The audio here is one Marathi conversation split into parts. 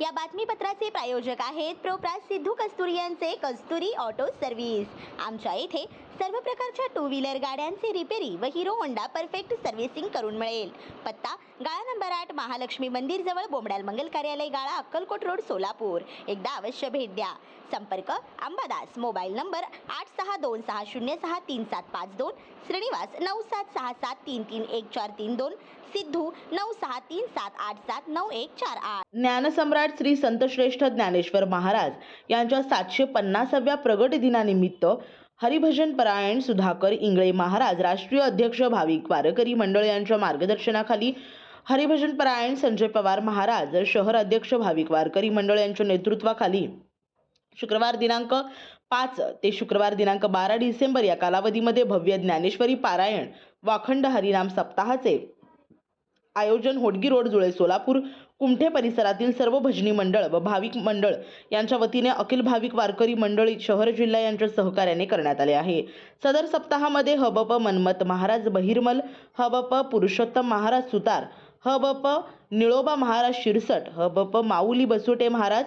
या बातमीपत्राचे प्रायोजक आहेत प्रोप्रास सिद्धू कस्तुरी यांचे कस्तुरी ऑटो सर्व्हिस. आमच्या येथे सर्व प्रकारच्या टू व्हीलर गाड्यांचे रिपेरी व हिरो होंडा परफेक्ट सर्व्हिसिंग करून मिळेल. पत्ता गाळा नंबर आठ महालक्ष्मी मंदिर जवळ बोमडाल मंगल कार्यालय गाळा अक्कलकोट रोड सोलापूर. एकदा अवश्य भेट द्या. संपर्क अंबादास मोबाईल नंबर आठ सहा दोन सहा शून्य सहा तीन सात पाच दोन श्रीनिवास नऊ सात सहा सात तीन तीन एक चार तीन दोन सिद्धू नऊ सहा तीन सात आठ सात नऊ एक चार आठ. ज्ञानसम्राट श्री संतश्रेष्ठ ज्ञानेश्वर महाराज यांच्या सातशे पन्नासाव्या प्रगट दिनानिमित्त हरिभजन परायण सुधाकर इंगळे महाराज राष्ट्रीय अध्यक्ष भाविक वारकरी मंडळ यांच्या मार्गदर्शनाखाली हरिभजन परायण संजय पवार महाराज शहर अध्यक्ष भाविक वारकरी मंडळ यांच्या नेतृत्वाखाली शुक्रवार दिनांक पाच ते शुक्रवार दिनांक बारा डिसेंबर या कालावधीमध्ये भव्य ज्ञानेश्वरी पारायण वाखंड हरिनाम सप्ताहाचे आयोजन होडगी रोड जुळे सोलापूर कुमठे परिसरातील सर्व भजनी मंडळ व भाविक मंडळ यांच्या वतीने अखिल भाविक वारकरी मंडळी शहर जिल्हा यांच्या सहकार्याने करण्यात आले आहे. सदर सप्ताहामध्ये हबप मन्मत महाराज बहिर्मल हबप पुरुषोत्तम महाराज सुतार हबप निळोबा महाराज शिरसट हबप माऊली बसुटे महाराज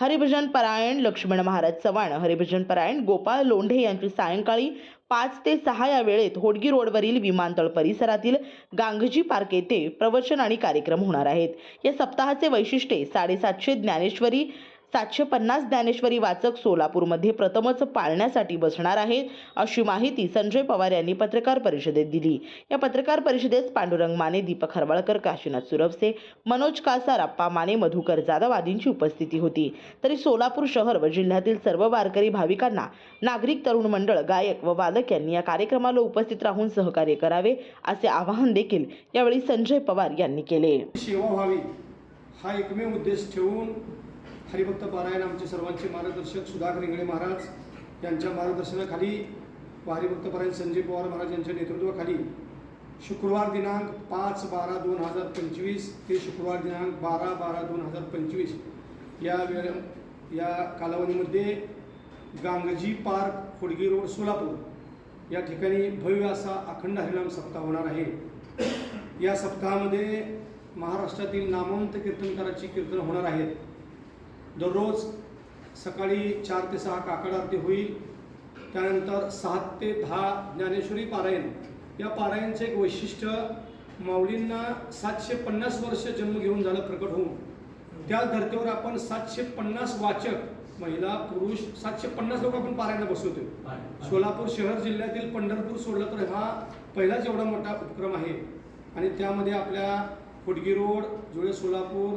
हरिभजन परायण लक्ष्मण महाराज चव्हाण हरिभजन परायण गोपाळ लोंढे यांची सायंकाळी पाच ते सहा या वेळेत होडगी रोडवरील विमानतळ परिसरातील गांगजी पार्क येथे प्रवचन आणि कार्यक्रम होणार आहेत. या सप्ताहाचे वैशिष्ट्ये साडेसातशे ज्ञानेश्वरी सातशे पन्नास ज्ञानेश्वरी वाचक सोलापूरमध्ये प्रथमच पाळण्यासाठी बसणार आहेत अशी माहिती संजय पवार यांनी पत्रकार परिषदेत दिली. या पत्रकार परिषदेत पांडुरंग माने दीपक हरवाळकर काशीनाथ सुरवसे मनोज कासार अप्पा माने मधुकर जाधव आदींची उपस्थिती होती. तरी सोलापूर शहर व जिल्ह्यातील सर्व वारकरी भाविकांना नागरिक तरुण मंडळ गायक व वादक यांनी या कार्यक्रमाला उपस्थित राहून सहकार्य करावे असे आवाहन देखील यावेळी संजय पवार यांनी केले. सेवा व्हावी हा एकमेव उद्देश ठेवून हरिभक्त पारायण आमचे सर्वांचे मार्गदर्शक सुधाकर इंगळे महाराज यांच्या मार्गदर्शनाखाली व हरिभक्त पारायण संजय पवार महाराज यांच्या नेतृत्वाखाली शुक्रवार दिनांक पाच बारा दोन हजार पंचवीस ते शुक्रवार दिनांक बारा बारा दोन हजार पंचवीस या वेळ या कालावधीमध्ये गांगजी पार्क खोडगी रोड सोलापूर या ठिकाणी भव्य असा अखंड हरिनाम सप्ताह होणार आहे. या सप्ताहामध्ये महाराष्ट्रातील नामवंत कीर्तनकाराची कीर्तन होणार आहेत. दररोज सकाळी चार ते सहा काकड आरती होईल. त्यानंतर सात ते दहा ज्ञानेश्वरी पारायण. या पारायणचे एक वैशिष्ट्य माऊलींना सातशे पन्नास वर्ष जन्म घेऊन झालं प्रकट होऊन. त्या धर्तीवर आपण सातशे पन्नास वाचक महिला पुरुष सातशे पन्नास लोक आपण पारायणला बसवतोय. सोलापूर शहर जिल्ह्यातील पंढरपूर सोडलं तर हा पहिलाच एवढा मोठा उपक्रम आहे. आणि त्यामध्ये आपल्या खोडगी रोड जुळे सोलापूर